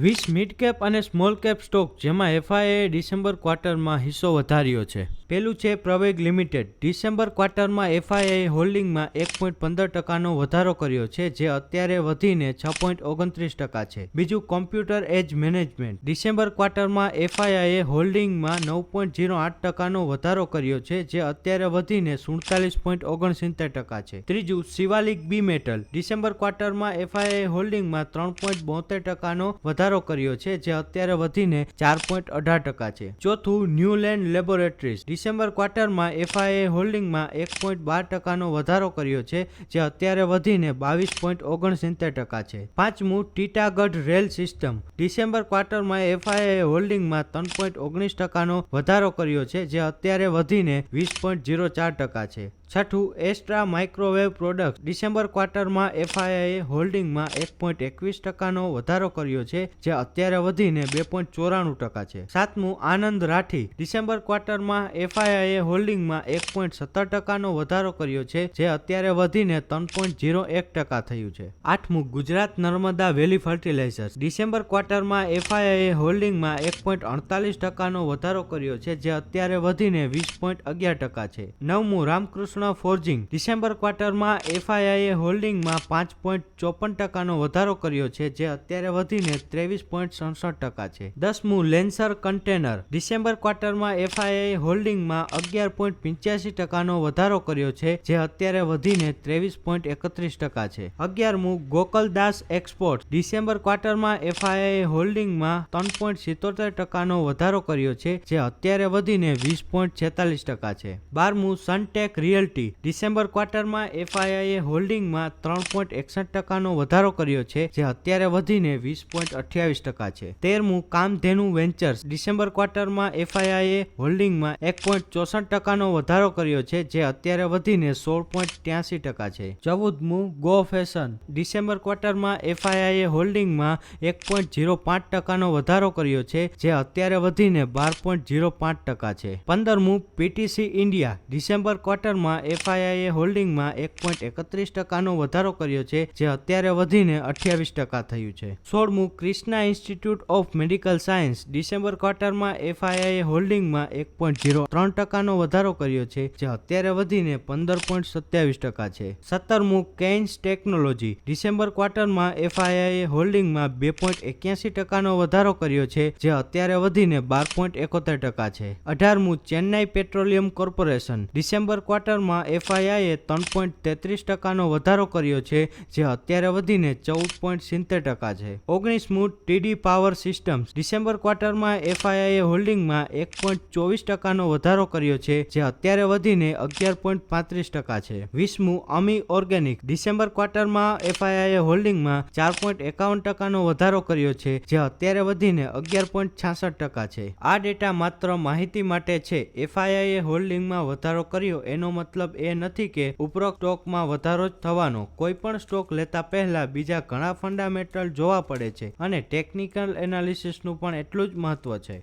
વીસ mid cap અને small cap stock જેમાં એફઆઈએ ડિસેમ્બર ક્વાર્ટરમાં હિસ્સો વધાર્યો છે. પેલું છે પ્રવેગ લિમિટેડ. ડિસેમ્બર ક્વાર્ટરમાં એફઆઈએ હોલ્ડિંગમાં એક પોઈન્ટ પંદર ટકાનો વધારો કર્યો છે, જે અત્યારે વધીને છ પોઈન્ટ ઓગણત્રીસ ટકા છે. બીજું કોમ્પ્યુટર એજ મેનેજમેન્ટ ડિસેમ્બર ક્વાર્ટરમાં એફઆઈએ હોલ્ડિંગમાં નવ પોઈન્ટ ઝીરો આઠ ટકાનો વધારો કર્યો છે, જે અત્યારે વધીને સુડતાલીસ પોઈન્ટ ઓગણસિત્તેર ટકા છે. ત્રીજું, શિવાલિક બી મેટલ ડિસેમ્બર ક્વાર્ટરમાં એફઆઈએ હોલ્ડિંગમાં ત્રણ પોઈન્ટ બોતેર ટકાનો વધારો કર્યો છે, જે અત્યારે વધીને ચાર પોઈન્ટ અઢાર ટકા છે. ચોથું, ન્યુલેન્ડ લેબોરેટરીઝ. ડિસેમ્બર ક્વાર્ટરમાં એફઆઈએ હોલ્ડિંગમાં એક પોઈન્ટ બાર ટકાનો વધારો કર્યો છે, જે અત્યારે વધીને બાવીસ પોઈન્ટ ઓગણસિત્તેર ટકા છે. પાંચમું, ટીટાગઢ રેલ સિસ્ટમ. ડિસેમ્બર ક્વાર્ટરમાં એફઆઈએ હોલ્ડિંગમાં ત્રણ પોઈન્ટ ઓગણીસ ટકાનો વધારો કર્યો છે, જે અત્યારે વધીને વીસ પોઈન્ટ ઝીરો ચાર ટકા છે. છઠ્ઠું એસ્ટ્રા માઇક્રોવેવ પ્રોડક્ટ ડિસેમ્બર ક્વાર્ટરમાં એફઆઈઆઈએ હોલ્ડિંગમાં એક પોઈન્ટ એકવીસ ટકાનો વધારો કર્યો છે, જે અત્યારે વધીને બે પોઈન્ટ ચોરાણું ટકા છે. સાતમું, આનંદ રાઠી. ડિસેમ્બર ક્વાર્ટરમાં એફઆઈઆઈએ હોલ્ડિંગમાં એક પોઈન્ટ સત્તર ટકાનો વધારો કર્યો છે, જે અત્યારે વધીને ત્રણ પોઈન્ટ ઝીરો એક ટકા થયું છે. આઠમું, Gujarat Narmada valley fertilizers. December ક્વાર્ટરમાં એફઆઈઆઈએ હોલ્ડિંગમાં એક પોઈન્ટ અડતાલીસ ટકાનો વધારો કર્યો છે, જે અત્યારે વધીને વીસ પોઈન્ટ અગિયાર ટકા છે. નવમું, રામકૃષ્ણ ફોર્જિંગ ડિસેમ્બર ક્વાર્ટરમાં એફઆઈઆઈએ હોલ્ડિંગમાં પાંચ પોઈન્ટ ચોપન ટકાનો વધારો કર્યો છે, જે અત્યારે વધીને ત્રેવીસ પોઈન્ટ સડસઠ ટકા છે. દસમું, લેન્સર કન્ટેનર. ડિસેમ્બર ક્વાર્ટરમાં એફઆઈઆઈ હોલ્ડિંગમાં અગિયાર પોઈન્ટ પંચ્યાસી ટકાનો વધારો કર્યો છે, જે અત્યારે વધીને ત્રેવીસ પોઈન્ટ એકત્રીસ ટકા છે. અગિયારમું, ગોકલદાસ એક્સપોર્ટ. ડિસેમ્બર ક્વાર્ટરમાં એફઆઈઆઈ હોલ્ડિંગમાં ત્રણ પોઈન્ટ સિત્તોતેર ટકાનો વધારો કર્યો છે, જે અત્યારે વધીને વીસ પોઈન્ટ છેતાલીસ ટકા છે. બારમું સનટેક રિયલ્ટી. ડિસેમ્બર ક્વાર્ટરમાં એફઆઈઆઈએ હોલ્ડિંગમાં ત્રણ પોઈન્ટ એકસઠ ટકાનો વધારો કર્યો છે, જે અત્યારે વધીને વીસ પોઈન્ટ અઠ્યાવીસ ટકા છે. તેરમું કામધેનુ વેન્ચર્સ. ડિસેમ્બર ક્વાર્ટરમાં એફઆઈઆઈએ હોલ્ડિંગમાં એક પોઈન્ટ ચોસઠ ટકાનો વધારો કર્યો છે, જે અત્યારે વધીને સોળ પોઈન્ટ ત્યાસી ટકા છે. ચૌદમું, ગો ફેશન. ડિસેમ્બર ક્વાર્ટરમાં એફઆઈઆઈએ હોલ્ડિંગમાં એક પોઈન્ટ ઝીરો પાંચ ટકાનો વધારો કર્યો છે, જે અત્યારે વધીને બાર પોઈન્ટ ઝીરો પાંચ ટકા છે. પંદરમું, પીટીસી ઇન્ડિયા. ડિસેમ્બર ક્વાર્ટરમાં એફઆઈએ હોલ્ડિંગમાં એક પોઈન્ટ એકત્રીસ ટકાનો વધારો કર્યો છે, જે અત્યારે વધીને અઠ્યાવીસ ટકા થયું છે. સોળમું, Krishna institute of medical science December ક્વાર્ટરમાં એફઆઈઆઈએ હોલ્ડિંગમાં એક પોઈન્ટ ઝીરો ત્રણ ટકાનો વધારો કર્યો છે, જે અત્યારે વધીને પંદર પોઈન્ટ સત્યાવીસ ટકા છે. સત્તરમું, કેન્સ ટેકનોલોજી ડિસેમ્બર ક્વાર્ટરમાં એફઆઈઆઈએ હોલ્ડિંગમાં બે પોઈન્ટ એક્યાસી ટકાનો વધારો કર્યો છે, જે અત્યારે વધીને બાર પોઈન્ટ એકોતેર ટકા છે. અઢારમું, ચેન્નાઈ પેટ્રોલિયમ કોર્પોરેશન ડિસેમ્બર ક્વાર્ટરમાં એફઆઈઆઈએ ત્રણ પોઈન્ટ તેત્રીસ ટકાનો વધારો કર્યો છે, જે અત્યારે વધીને ચૌદ પોઈન્ટ સિત્તેર ટકા છે. ઓગણીસમું ટીડી પાવર સિસ્ટમ્સ ડિસેમ્બર ક્વાર્ટરમાં એફઆઈઆઈએ હોલ્ડિંગમાં એક પોઈન્ટ ચોવીસ ટકાનો વધારો કર્યો છે, જે અત્યારે વધીને અગિયાર પોઈન્ટ પાંત્રીસ ટકા છે. વીસમું અમી ઓર્ગેનિક ડિસેમ્બર ક્વાર્ટરમાં એફઆઈઆઈએ હોલ્ડિંગમાં ચાર પોઈન્ટ એકાવન ટકાનો વધારો કર્યો છે, જે અત્યારે વધીને અગિયાર પોઈન્ટ છાસઠ ટકા છે. આ ડેટા માત્ર માહિતી માટે છે એફઆઈઆઈએ હોલ્ડિંગમાં વધારો કર્યો એનો મતલબ એ નથી કે ઉપરોક્ત સ્ટોકમાં વધારો જ થવાનો. કોઈ પણ સ્ટોક લેતા પહેલા બીજા ઘણા ફંડામેન્ટલ જોવા પડે છે અને ટેકનિકલ એનાલિસિસનું પણ એટલું જ મહત્વ છે.